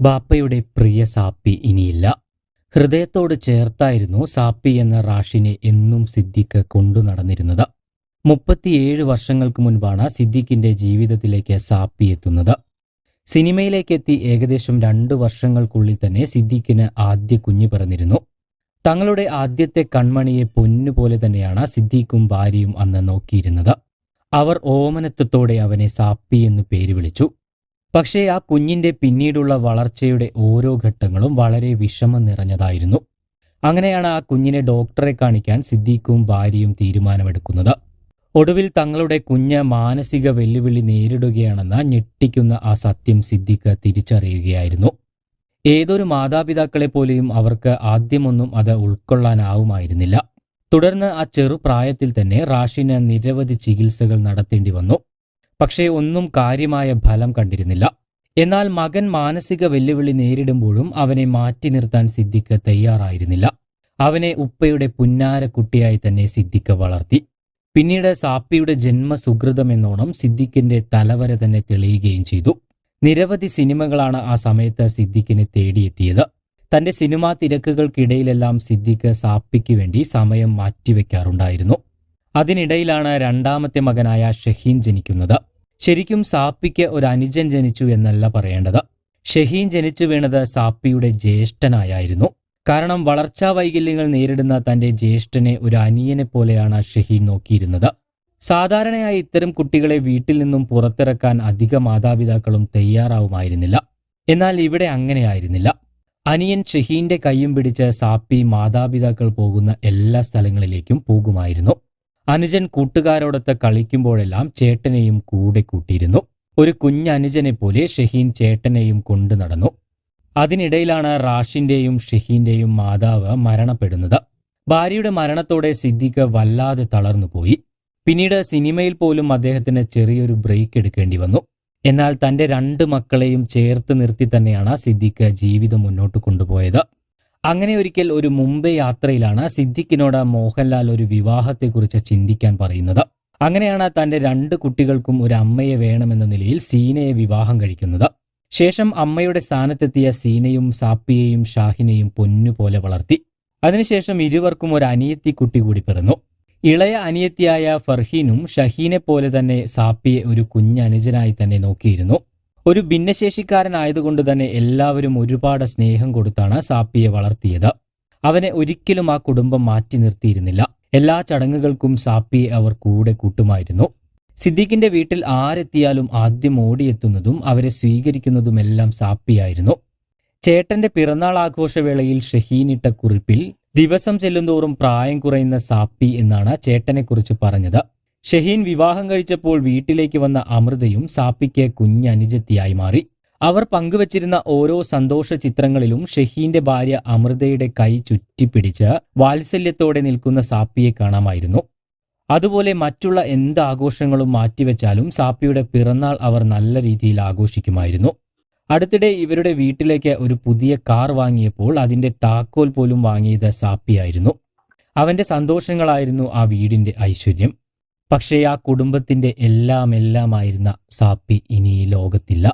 ബാപ്പയുടെ പ്രിയ സാപ്പി ഇനിയില്ല. ഹൃദയത്തോട് ചേർത്തായിരുന്നു സാപ്പി എന്ന റാഷിനെ എന്നും സിദ്ദിഖ് കൊണ്ടു നടന്നിരുന്നത്. മുപ്പത്തിയേഴ് വർഷങ്ങൾക്ക് മുൻപാണ് സിദ്ദിഖിന്റെ ജീവിതത്തിലേക്ക് സാപ്പി എത്തുന്നത്. സിനിമയിലേക്കെത്തി ഏകദേശം രണ്ട് വർഷങ്ങൾക്കുള്ളിൽ തന്നെ സിദ്ദിഖിന് ആദ്യ കുഞ്ഞു പിറന്നിരുന്നു. തങ്ങളുടെ ആദ്യത്തെ കൺമണിയെ പൊന്നുപോലെ തന്നെയാണ് സിദ്ദീഖും ഭാര്യയും അന്ന് നോക്കിയിരുന്നത്. അവർ ഓമനത്വത്തോടെ അവനെ സാപ്പി എന്ന് പേര് വിളിച്ചു. പക്ഷേ ആ കുഞ്ഞിന്റെ പിന്നീടുള്ള വളർച്ചയുടെ ഓരോ ഘട്ടങ്ങളും വളരെ വിഷമം നിറഞ്ഞതായിരുന്നു. അങ്ങനെയാണ് ആ കുഞ്ഞിനെ ഡോക്ടറെ കാണിക്കാൻ സിദ്ദീഖും ഭാര്യയും തീരുമാനമെടുക്കുന്നത്. ഒടുവിൽ തങ്ങളുടെ കുഞ്ഞ് മാനസിക വെല്ലുവിളി നേരിടുകയാണെന്ന ഞെട്ടിക്കുന്ന ആ സത്യം സിദ്ദീഖ് തിരിച്ചറിയുകയായിരുന്നു. ഏതൊരു മാതാപിതാക്കളെ പോലെയും അവർക്ക് ആദ്യമൊന്നും അത് ഉൾക്കൊള്ളാനാവുമായിരുന്നില്ല. തുടർന്ന് ആ ചെറുപ്രായത്തിൽ തന്നെ റാഷിന് നിരവധി ചികിത്സകൾ നടത്തേണ്ടി വന്നു. പക്ഷേ ഒന്നും കാര്യമായ ഫലം കണ്ടിരുന്നില്ല. എന്നാൽ മകൻ മാനസിക വെല്ലുവിളി നേരിടുമ്പോഴും അവനെ മാറ്റി നിർത്താൻ സിദ്ദിഖ് തയ്യാറായിരുന്നില്ല. അവനെ ഉപ്പയുടെ പുന്നാര കുട്ടിയായി തന്നെ സിദ്ദിഖ് വളർത്തി. പിന്നീട് സാപ്പിയുടെ ജന്മസുഹൃതമെന്നോണം സിദ്ദിഖിന്റെ തലവര തന്നെ തെളിയുകയും ചെയ്തു. നിരവധി സിനിമകളാണ് ആ സമയത്ത് സിദ്ദിഖിനെ തേടിയെത്തിയത്. തന്റെ സിനിമാ തിരക്കുകൾക്കിടയിലെല്ലാം സിദ്ദിഖ് സാപ്പിക്ക് വേണ്ടി സമയം മാറ്റിവെക്കാറുണ്ടായിരുന്നു. അതിനിടയിലാണ് രണ്ടാമത്തെ മകനായ ഷഹീൻ ജനിക്കുന്നത്. ശരിക്കും സാപ്പിക്ക് ഒരു അനുജൻ ജനിച്ചു എന്നല്ല പറയേണ്ടത്. ഷഹീൻ ജനിച്ചു വീണത് സാപ്പിയുടെ ജ്യേഷ്ഠനായായിരുന്നു. കാരണം വളർച്ചാ വൈകല്യങ്ങൾ നേരിടുന്ന തന്റെ ജ്യേഷ്ഠനെ ഒരു അനിയനെ പോലെയാണ് ഷഹീൻ നോക്കിയിരുന്നത്. സാധാരണയായി ഇത്തരം കുട്ടികളെ വീട്ടിൽ നിന്നും പുറത്തിറക്കാൻ അധിക മാതാപിതാക്കളും തയ്യാറാവുമായിരുന്നില്ല. എന്നാൽ ഇവിടെ അങ്ങനെയായിരുന്നില്ല. അനിയൻ ഷഹീന്റെ കൈയും പിടിച്ച് സാപ്പി മാതാപിതാക്കൾ പോകുന്ന എല്ലാ സ്ഥലങ്ങളിലേക്കും പോകുമായിരുന്നു. അനുജൻ കൂട്ടുകാരോടൊത്ത് കളിക്കുമ്പോഴെല്ലാം ചേട്ടനെയും കൂടെ കൂട്ടിയിരുന്നു. ഒരു കുഞ്ഞനുജനെ പോലെ ഷഹീൻ ചേട്ടനെയും കൊണ്ടു നടന്നു. അതിനിടയിലാണ് റാഷിന്റെയും ഷഹീന്റെയും മാതാവ് മരണപ്പെടുന്നത്. ഭാര്യയുടെ മരണത്തോടെ സിദ്ദിഖ് വല്ലാതെ തളർന്നുപോയി പിന്നീട് സിനിമയിൽ പോലും അദ്ദേഹത്തിന് ചെറിയൊരു ബ്രേക്ക് എടുക്കേണ്ടി വന്നു. എന്നാൽ തന്റെ രണ്ട് മക്കളെയും ചേർത്ത് നിർത്തി തന്നെയാണ് സിദ്ദിഖ് ജീവിതം മുന്നോട്ട് കൊണ്ടുപോയത്. അങ്ങനെ ഒരിക്കൽ ഒരു മുംബൈ യാത്രയിലാണ് സിദ്ദിഖിനോട് മോഹൻലാൽ ഒരു വിവാഹത്തെക്കുറിച്ച് ചിന്തിക്കാൻ പറയുന്നത്. അങ്ങനെയാണ് തന്റെ രണ്ട് കുട്ടികൾക്കും ഒരു അമ്മയെ വേണമെന്ന നിലയിൽ സീനയെ വിവാഹം കഴിക്കുന്നത്. ശേഷം അമ്മയുടെ സ്ഥാനത്തെത്തിയ സീനയും സാപ്പിയെയും ഷാഹിനെയും പൊന്നുപോലെ വളർത്തി. അതിനുശേഷം ഇരുവർക്കും ഒരു അനിയത്തി കുട്ടി കൂടി പിറന്നു. ഇളയ അനിയത്തിയായ ഫർഹീനും ഷഹീനെ പോലെ തന്നെ സാപ്പിയെ ഒരു കുഞ്ഞനുജനായി തന്നെ നോക്കിയിരുന്നു. ഒരു ഭിന്നശേഷിക്കാരനായതുകൊണ്ട് തന്നെ എല്ലാവരും ഒരുപാട് സ്നേഹം കൊടുത്താണ് സാപ്പിയെ വളർത്തിയത്. അവനെ ഒരിക്കലും ആ കുടുംബം മാറ്റി നിർത്തിയിരുന്നില്ല. എല്ലാ ചടങ്ങുകൾക്കും സാപ്പിയെ അവർ കൂടെ കൂട്ടുമായിരുന്നു. സിദ്ദീഖിന്റെ വീട്ടിൽ ആരെത്തിയാലും ആദ്യം ഓടിയെത്തുന്നതും അവരെ സ്വീകരിക്കുന്നതുമെല്ലാം സാപ്പിയായിരുന്നു. ചേട്ടന്റെ പിറന്നാൾ ആഘോഷവേളയിൽ ഷഹീനിട്ട കുറിപ്പിൽ ദിവസം ചെല്ലുന്തോറും പ്രായം കുറയുന്ന സാപ്പി എന്നാണ് ചേട്ടനെക്കുറിച്ച് പറഞ്ഞത്. ഷഹീൻ വിവാഹം കഴിച്ചപ്പോൾ വീട്ടിലേക്ക് വന്ന അമൃതയും സാപ്പിക്ക് കുഞ്ഞനുജത്തിയായി മാറി. അവർ പങ്കുവച്ചിരുന്ന ഓരോ സന്തോഷ ചിത്രങ്ങളിലും ഷഹീന്റെ ഭാര്യ അമൃതയുടെ കൈ ചുറ്റിപ്പിടിച്ച് വാത്സല്യത്തോടെ നിൽക്കുന്ന സാപ്പിയെ കാണാമായിരുന്നു. അതുപോലെ മറ്റുള്ള എന്ത് ആഘോഷങ്ങളും മാറ്റിവെച്ചാലും സാപ്പിയുടെ പിറന്നാൾ അവർ നല്ല രീതിയിൽ ആഘോഷിക്കുമായിരുന്നു. അടുത്തിടെ ഇവരുടെ വീട്ടിലേക്ക് ഒരു പുതിയ കാർ വാങ്ങിയപ്പോൾ അതിന്റെ താക്കോൽ പോലും വാങ്ങിയത് സാപ്പിയായിരുന്നു. അവന്റെ സന്തോഷങ്ങളായിരുന്നു ആ വീടിന്റെ ഐശ്വര്യം. പക്ഷേ ആ കുടുംബത്തിന്റെ എല്ലാം എല്ലാമായിരുന്ന സാപ്പി ഇനി ഈ ലോകത്തില്ല.